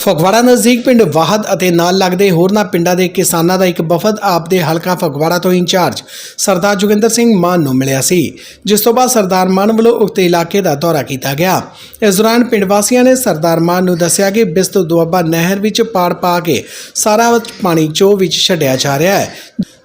ਫਗਵਾੜਾ ਨਜ਼ਦੀਕ ਪਿੰਡ ਵਾਹਦ ਅਤੇ ਨਾਲ ਲੱਗਦੇ ਹੋਰਨਾਂ ਪਿੰਡਾਂ ਦੇ ਕਿਸਾਨਾਂ ਦਾ ਇੱਕ ਵਫਦ ਆਪ ਦੇ ਹਲਕਾ ਫਗਵਾੜਾ ਤੋਂ ਇੰਚਾਰਜ ਸਰਦਾਰ ਜੋਗਿੰਦਰ ਸਿੰਘ ਮਾਨ ਨੂੰ ਮਿਲਿਆ ਸੀ, ਜਿਸ ਤੋਂ ਬਾਅਦ ਸਰਦਾਰ ਮਾਨ ਵੱਲੋਂ ਉਕਤ ਇਲਾਕੇ ਦਾ ਦੌਰਾ ਕੀਤਾ ਗਿਆ। ਇਸ ਦੌਰਾਨ ਪਿੰਡ ਵਾਸੀਆਂ ਨੇ ਸਰਦਾਰ ਮਾਨ ਨੂੰ ਦੱਸਿਆ ਕਿ ਬਿਸਤ ਦੁਆਬਾ ਨਹਿਰ ਵਿੱਚ ਪਾੜ ਪਾ ਕੇ ਸਾਰਾ ਪਾਣੀ ਚੋ ਵਿੱਚ ਛੱਡਿਆ ਜਾ ਰਿਹਾ ਹੈ,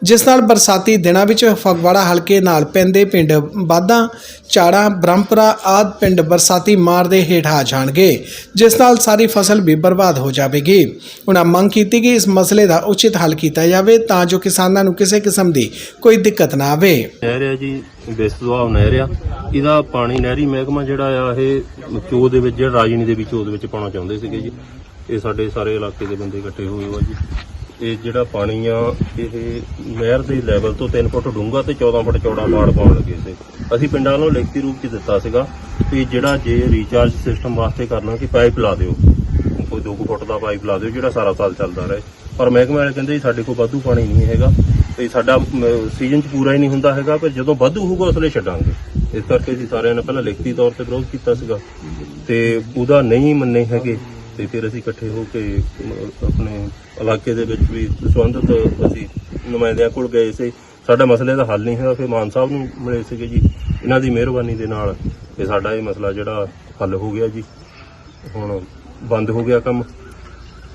ਜਿਸ ਨਾਲ ਬਰਸਾਤੀ ਦਿਨਾਂ ਵਿੱਚ ਫਗਵਾੜਾ ਹਲਕੇ ਨਾਲ ਪੈਂਦੇ ਪਿੰਡ ਬਾਦਾਂ ਚਾੜਾ ਬ੍ਰਹਮਪੁਰਾ ਆਦ ਪਿੰਡ ਬਰਸਾਤੀ ਮਾਰ ਦੇ ਹੇਠ ਆ ਜਾਣਗੇ, ਜਿਸ ਨਾਲ ਸਾਰੀ ਫਸਲ ਵੀ ਬਰਬਾਦ ਹੋ ਜਾਵੇਗੀ। ਉਹਨਾਂ ਮੰਗ ਕੀਤੀ ਕਿ ਇਸ ਮਸਲੇ ਦਾ ਉਚਿਤ ਹੱਲ ਕੀਤਾ ਜਾਵੇ ਤਾਂ ਜੋ ਕਿਸਾਨਾਂ ਨੂੰ ਕਿਸੇ ਕਿਸਮ ਦੀ ਕੋਈ ਦਿੱਕਤ ਨਾ ਆਵੇ। ਨਹਿਰ ਆ ਜੀ ਬੇਸ ਨਹਿਰ ਆ। ਇਹਦਾ ਪਾਣੀ ਨਹਿਰੀ ਮਹਿਕਮਾ ਜਿਹੜਾ ਆ, ਇਹ ਚੋ ਦੇ ਵਿੱਚ, ਜਿਹੜਾ ਰਾਜਨੀ ਦੇ ਵਿੱਚ ਚੋ ਵਿੱਚ ਪਾਉਣਾ ਚਾਹੁੰਦੇ ਸੀਗੇ ਜੀ। ਇਹ ਸਾਡੇ ਸਾਰੇ ਇਲਾਕੇ ਦੇ ਬੰਦੇ ਇਕੱਠੇ ਹੋਏ ਹੋ ਜੀ। ਇਹ ਜਿਹੜਾ ਪਾਣੀ ਆ, ਇਹ ਨਹਿਰ ਦੇ ਲੈਵਲ ਤੋਂ 3 ਫੁੱਟ ਡੂੰਘਾ ਤੇ 14 ਫੁੱਟ ਚੌੜਾ ਬਾੜ ਪਾਉਣ ਲੱਗੇ ਸੀ। ਅਸੀਂ ਪਿੰਡਾਂ ਵੱਲੋਂ ਲਿਖਤੀ ਰੂਪ 'ਚ ਦਿੱਤਾ ਸੀਗਾ ਕਿ ਜਿਹੜਾ ਜੇ ਰੀਚਾਰਜ ਸਿਸਟਮ ਵਾਸਤੇ ਕਰਨਾ, ਕਿ ਪਾਈਪ ਲਾ ਦਿਓ। ਕੋਈ 2 ਫੁੱਟ ਦਾ ਪਾਈਪ ਲਾ ਦਿਓ ਜਿਹੜਾ ਸਾਰਾ ਸਾਲ ਚੱਲਦਾ ਰਹੇ। ਪਰ ਮਹਿਕਮੇ ਵਾਲੇ ਕਹਿੰਦੇ ਜੀ ਸਾਡੇ ਕੋਲ ਵਾਧੂ ਪਾਣੀ ਨਹੀਂ ਹੈਗਾ ਤੇ ਸਾਡਾ ਸੀਜ਼ਨ 'ਚ ਪੂਰਾ ਹੀ ਨਹੀਂ ਹੁੰਦਾ ਹੈਗਾ, ਪਰ ਜਦੋਂ ਵਾਧੂ ਹੋਊਗਾ ਉਸ ਲਈ ਛੱਡਾਂਗੇ। ਇਸ ਕਰਕੇ ਅਸੀਂ ਸਾਰਿਆਂ ਨੇ ਪਹਿਲਾਂ ਲਿਖਤੀ ਤੌਰ ਤੇ ਵਿਰੋਧ ਕੀਤਾ ਸੀਗਾ ਤੇ ਉਹਦਾ ਨਹੀਂ ਮੰਨੇ ਹੈਗੇ ਤੇ ਫਿਰ ਅਸੀਂ ਇਕੱਠੇ ਹੋ ਕੇ ਆਪਣੇ ਇਲਾਕੇ ਦੇ ਵਿੱਚ ਵੀ ਸੰਬੰਧਿਤ ਅਸੀਂ ਨੁਮਾਇੰਦਿਆਂ ਕੋਲ ਗਏ ਸੀ। ਸਾਡਾ ਮਸਲੇ ਦਾ ਹੱਲ ਨਹੀਂ ਹੋਇਆ ਫਿਰ ਮਾਨ ਸਾਹਿਬ ਨੂੰ ਮਿਲੇ ਸੀਗੇ ਜੀ। ਇਹਨਾਂ ਦੀ ਮਿਹਰਬਾਨੀ ਦੇ ਨਾਲ ਇਹ ਸਾਡਾ ਇਹ ਮਸਲਾ ਜਿਹੜਾ ਹੱਲ ਹੋ ਗਿਆ ਜੀ। ਹੁਣ ਬੰਦ ਹੋ ਗਿਆ ਕੰਮ।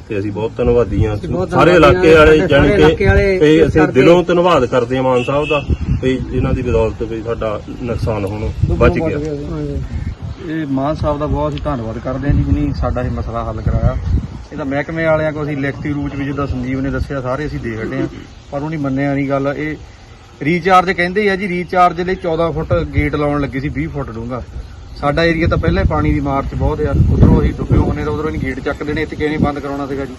ਤੇ ਅਸੀਂ ਬਹੁਤ ਧੰਨਵਾਦੀ ਹਾਂ। ਸਾਰੇ ਇਲਾਕੇ ਵਾਲੇ ਜਾਣੀ ਕਿ ਤੇ ਅਸੀਂ ਦਿਲੋਂ ਧੰਨਵਾਦ ਕਰਦੇ ਹਾਂ ਮਾਨ ਸਾਹਿਬ ਦਾ ਵੀ ਇਹਨਾਂ ਦੀ ਬਦੌਲਤ ਵੀ ਸਾਡਾ ਨੁਕਸਾਨ ਹੁਣ ਬਚ ਗਿਆ। ਇਹ ਮਾਨ ਸਾਹਿਬ ਦਾ ਬਹੁਤ ਹੀ ਧੰਨਵਾਦ ਕਰਦੇ ਹਾਂ ਜੀ ਜਿਹਨੇ ਸਾਡਾ ਇਹ ਮਸਲਾ ਹੱਲ ਕਰਾਇਆ। ਇਹਦਾ ਮਹਿਕਮੇ ਵਾਲਿਆਂ ਕੋ ਅਸੀਂ ਲਿਖਤੀ ਰੂਪ ਵਿੱਚ ਜਿੱਦਾਂ ਸੰਜੀਵ ਨੇ ਦੱਸਿਆ ਸਾਰੇ ਅਸੀਂ ਦੇਖ ਹਟੇ ਆ ਪਰ ਉਹਨੇ ਮੰਨਿਆ ਨਹੀਂ ਗੱਲ। ਇਹ ਰੀਚਾਰਜ ਕਹਿੰਦੇ ਆ ਜੀ ਰੀਚਾਰਜ ਲਈ 14 ਫੁੱਟ ਗੇਟ ਲਾਉਣ ਲੱਗੇ ਸੀ 20 ਫੁੱਟ ਡੂੰਘਾ। ਸਾਡਾ ਏਰੀਆ ਤਾਂ ਪਹਿਲਾਂ ਹੀ ਪਾਣੀ ਦੀ ਮਾਰ 'ਚ ਬਹੁਤ ਆ ਉਧਰੋਂ ਅਸੀਂ ਡੁੱਬੇ ਹੋਣੇ ਤਾਂ ਉਧਰੋਂ ਨਹੀਂ ਗੇਟ ਚੱਕ ਦੇਣੇ ਇੱਥੇ ਕਿਸੇ ਨੇ ਬੰਦ ਕਰਾਉਣਾ ਸੀਗਾ ਜੀ।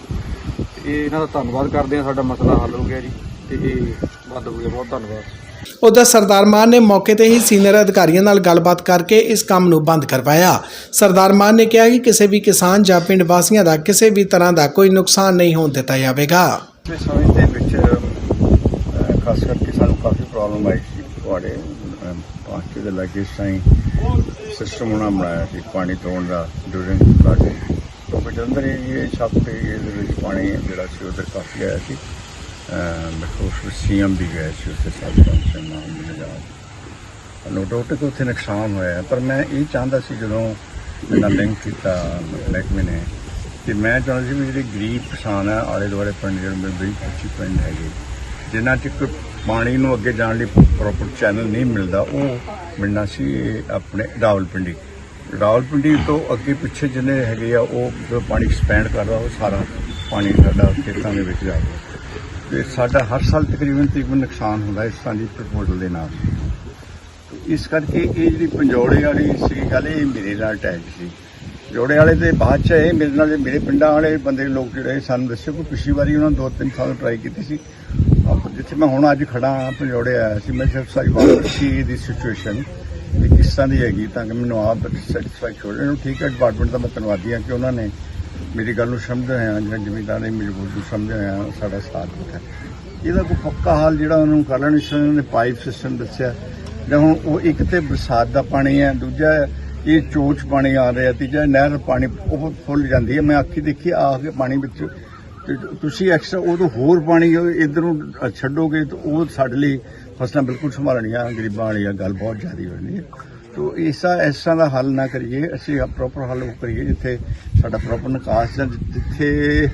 ਤੇ ਇਹ ਇਹਨਾਂ ਦਾ ਧੰਨਵਾਦ ਕਰਦੇ ਆ ਸਾਡਾ ਮਸਲਾ ਹੱਲ ਹੋ ਗਿਆ ਜੀ ਤੇ ਇਹ ਵੱਧ ਹੋ ਗਿਆ ਬਹੁਤ ਧੰਨਵਾਦ। ਉਧਰ ਸਰਦਾਰ ਮਾਨ ਨੇ ਮੌਕੇ ਤੇ ਹੀ ਸੀਨੀਅਰ ਅਧਿਕਾਰੀਆਂ ਨਾਲ ਗੱਲਬਾਤ ਕਰਕੇ ਇਸ ਕੰਮ ਨੂੰ ਬੰਦ ਕਰਵਾਇਆ। ਸਰਦਾਰ ਮਾਨ ਨੇ ਕਿਹਾ ਕਿ ਕਿਸੇ ਵੀ ਕਿਸਾਨ ਜਾਂ ਪਿੰਡ ਵਾਸੀਆਂ ਦਾ ਕਿਸੇ ਵੀ ਤਰ੍ਹਾਂ ਦਾ ਕੋਈ ਨੁਕਸਾਨ ਨਹੀਂ ਹੋਣ ਦਿੱਤਾ ਜਾਵੇਗਾ। ਪਿਛਲੇ ਸਮੇਂ ਦੇ ਵਿੱਚ ਖਾਸ ਕਰਕੇ ਸਾਨੂੰ ਕਾਫੀ ਪ੍ਰੋਬਲਮ ਆਈ ਤੁਹਾਡੇ ਪਾਸਟੇ ਦੇ ਲਾਗੇ ਇਸ ਤਰ੍ਹਾਂ ਹੀ ਸਿਸਟਮ ਉਹਨਾਂ ਬਣਾਇਆ ਸੀ ਪਾਣੀ ਤੋੜਨ ਦਾ ਡੂਰਿੰਗ ਫਲੱਡ ਤੋਂ ਬਜੰਦਰ ਇਹ ਛੱਤ ਤੇ ਇਹਦੇ ਵਿੱਚ ਪਾਣੀ ਜਿਹੜਾ ਸੀ ਉਧਰ ਕਾਫੀ ਆਇਆ ਸੀ। ਬਿਕੋਸ ਸੀਐਮ ਵੀ ਗਏ ਸੀ, ਉੱਥੇ ਸਾਡੇ ਤੋਂ ਨਾਮ ਮਿਲ ਜਾ ਨੋ ਡਾਊਟ ਕਿ ਉੱਥੇ ਨੁਕਸਾਨ ਹੋਇਆ, ਪਰ ਮੈਂ ਇਹ ਚਾਹੁੰਦਾ ਸੀ ਜਦੋਂ ਇਹਨਾਂ ਲਿੰਕ ਕੀਤਾ ਮਹਿਕਮੇ ਨੇ, ਕਿ ਮੈਂ ਚਾਹੁੰਦਾ ਸੀ ਵੀ ਜਿਹੜੇ ਗਰੀਬ ਕਿਸਾਨ ਆ ਆਲੇ ਦੁਆਲੇ ਪਿੰਡ ਜਿਹੜੇ ਮੇਰੇ ਬੜੀ ਪੱਚੀ ਪਿੰਡ ਹੈਗੇ ਜਿਨ੍ਹਾਂ 'ਚ ਕੋਈ ਪਾਣੀ ਨੂੰ ਅੱਗੇ ਜਾਣ ਲਈ ਪ੍ਰੋਪਰ ਚੈਨਲ ਨਹੀਂ ਮਿਲਦਾ ਉਹ ਮਿਲਣਾ ਸੀ ਆਪਣੇ ਰਾਵਲਪਿੰਡੀ। ਰਾਵਲਪਿੰਡੀ ਤੋਂ ਅੱਗੇ ਪਿੱਛੇ ਜਿੰਨੇ ਹੈਗੇ ਆ ਉਹ ਪਾਣੀ ਐਕਸਪੈਂਡ ਕਰਦਾ ਉਹ ਸਾਰਾ ਪਾਣੀ ਸਾਡਾ ਖੇਤਾਂ ਦੇ ਵਿੱਚ ਜਾਂਦਾ ਤੇ ਸਾਡਾ ਹਰ ਸਾਲ ਤਕਰੀਬਨ ਤਕਰੀਬਨ ਨੁਕਸਾਨ ਹੁੰਦਾ ਇਸ ਤਰ੍ਹਾਂ ਦੀ ਪ੍ਰਪੋਜ਼ਲ ਦੇ ਨਾਲ। ਇਸ ਕਰਕੇ ਇਹ ਜਿਹੜੀ ਪੰਜੋੜੇ ਵਾਲੀ ਸੀ ਗੱਲ ਇਹ ਮੇਰੇ ਨਾਲ ਅਟੈਚ ਸੀ। ਜੋੜੇ ਵਾਲੇ ਦੇ ਬਾਅਦ ਚ ਇਹ ਮੇਰੇ ਨਾਲ ਜੇ ਮੇਰੇ ਪਿੰਡਾਂ ਵਾਲੇ ਬੰਦੇ ਲੋਕ ਜਿਹੜੇ ਸਾਨੂੰ ਦੱਸਿਓ ਕਿ ਪਿਛਲੀ ਵਾਰੀ ਉਹਨਾਂ ਦੋ ਤਿੰਨ ਸਾਲ ਟਰਾਈ ਕੀਤੀ ਸੀ। ਜਿੱਥੇ ਮੈਂ ਹੁਣ ਅੱਜ ਖੜਾ ਹਾਂ ਪੰਜੋੜੇ ਆਇਆ ਸੀ, ਮੈਂ ਸਿਰਫ ਸਾਰੀ ਬਾਤ ਸੀ ਦੀ ਸਿਚੁਏਸ਼ਨ ਕਿ ਕਿਸ ਤਰ੍ਹਾਂ ਦੀ ਹੈਗੀ ਤਾਂ ਕਿ ਮੈਨੂੰ ਆਪ ਸੈਟੀਸਫਾਈ ਹੋ ਜਾਣ ਠੀਕ ਹੈ ਡਿਪਾਰਟਮੈਂਟ ਦਾ ਮੈਂ ਧੰਨਵਾਦੀ ਹਾਂ ਕਿ ਉਹਨਾਂ ਨੇ ਮੇਰੀ ਗੱਲ ਨੂੰ ਸਮਝਦੇ ਹੋਇਆ ਜਾਂ ਜ਼ਿਮੀਂਦਾਰ ਦੀ ਮਜ਼ਬੂਰ ਨੂੰ ਸਮਝਦੇ ਹੋਇਆ ਸਾਡਾ ਸਾਥ ਦਿੱਤਾ। ਇਹਦਾ ਕੋਈ ਪੱਕਾ ਹਾਲ ਜਿਹੜਾ ਉਹਨਾਂ ਨੂੰ ਕਰ ਲੈਣ ਇਸ ਨੇ ਪਾਈਪ ਸਿਸਟਮ ਦੱਸਿਆ। ਜਾਂ ਹੁਣ ਉਹ ਇੱਕ ਤੇ ਬਰਸਾਤ ਦਾ ਪਾਣੀ ਹੈ, ਦੂਜਾ ਇਹ ਚੋਚ ਪਾਣੀ ਆ ਰਿਹਾ, ਤੀਜਾ ਨਹਿਰ ਪਾਣੀ ਉਹ ਫੁੱਲ ਜਾਂਦੀ ਹੈ। ਮੈਂ ਅੱਖੀ ਦੇਖੀ, ਆ ਕੇ ਪਾਣੀ ਵਿੱਚ ਤੇ ਤੁਸੀਂ ਐਕਸਟਰਾ ਉਹ ਤੋਂ ਹੋਰ ਪਾਣੀ ਇਧਰ ਨੂੰ ਛੱਡੋਗੇ ਤਾਂ ਉਹ ਸਾਡੇ ਲਈ ਫਸਲਾਂ ਬਿਲਕੁਲ ਸੰਭਾਲਣੀਆਂ, ਗਰੀਬਾਂ ਵਾਲੀਆਂ ਗੱਲ ਬਹੁਤ ਜ਼ਿਆਦਾ ਹੋਣੀ ਹੈ। ਤੋ ਇਸਾ ਇਸ ਤਰ੍ਹਾਂ ਦਾ ਹੱਲ ਨਾ ਕਰੀਏ, ਅਸੀਂ ਪ੍ਰੋਪਰ ਹੱਲ ਉਹ ਕਰੀਏ ਜਿੱਥੇ ਸਾਡਾ ਪ੍ਰੋਪਰ ਨਿਕਾਸ ਜਾਂ ਜਿੱਥੇ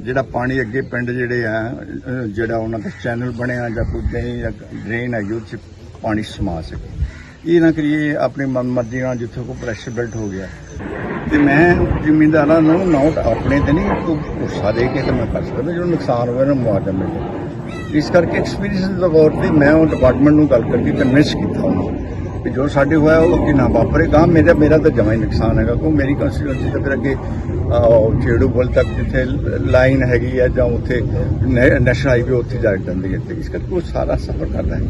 ਜਿਹੜਾ ਪਾਣੀ ਅੱਗੇ ਪਿੰਡ ਜਿਹੜੇ ਆ ਜਿਹੜਾ ਉਹਨਾਂ ਦਾ ਚੈਨਲ ਬਣਿਆ ਜਾਂ ਕੋਈ ਡਰੇਨ ਜਾਂ ਡਰੇਨ ਹੈਗੀ ਉਹਦੇ 'ਚ ਪਾਣੀ ਸਮਾ ਸਕੇ। ਇਹ ਨਾ ਕਰੀਏ, ਆਪਣੀ ਮਨਮਰਜ਼ੀ ਨਾਲ ਜਿੱਥੇ ਕੋਈ ਪ੍ਰੈਸ਼ਰ ਬਿਲਟ ਹੋ ਗਿਆ। ਤੇ ਮੈਂ ਜ਼ਿਮੀਂਦਾਰਾਂ ਨੂੰ ਨੋਟ ਆਪਣੇ ਤੇ ਨਹੀਂ ਤੂੰ ਗੁੱਸਾ ਦੇ ਕੇ ਤੇ ਮੈਂ ਕਰ ਸਕਦਾ ਜਿਹੜਾ ਨੁਕਸਾਨ ਹੋਇਆ ਨਾ ਮੁਆਵਜ਼ਾ ਮਿਲੇ ਇਸ ਕਰਕੇ ਐਕਸਪੀਰੀਅੰਸ ਦੇ ਤੌਰ ਤੇ ਮੈਂ ਉਹ ਡਿਪਾਰਟਮੈਂਟ ਨੂੰ ਗੱਲ ਕਰਕੇ ਕਨਵਿੰਸ ਕੀਤਾ ਉਹਨਾਂ ਨੂੰ ਵੀ ਜੋ ਸਾਡੇ ਹੋਇਆ ਉਹ ਕਿ ਨਾ ਵਾਪਰੇ। ਵਾਪਰੇਗਾ ਮੇਰਾ ਮੇਰਾ ਤਾਂ ਜਮਾਂ ਹੀ ਨੁਕਸਾਨ ਹੈਗਾ ਕਿਉਂ ਮੇਰੀ ਕੰਸਟੀਟਿਊਂਸੀ ਤਾਂ ਫਿਰ ਅੱਗੇ ਅਹ, ਛੇੜੂ ਤੱਕ ਜਿੱਥੇ ਲਾਈਨ ਹੈਗੀ ਹੈ ਜਾਂ ਉੱਥੇ ਨੈਸ਼ਨਲ ਹਾਈਵੇ ਉੱਥੇ ਜਾ ਕੇ ਜਾਂਦੀ ਹੈ ਤੇ ਇਸ ਕਰਕੇ ਉਹ ਸਾਰਾ ਸਫਰ ਕਰਦਾ ਹੈ।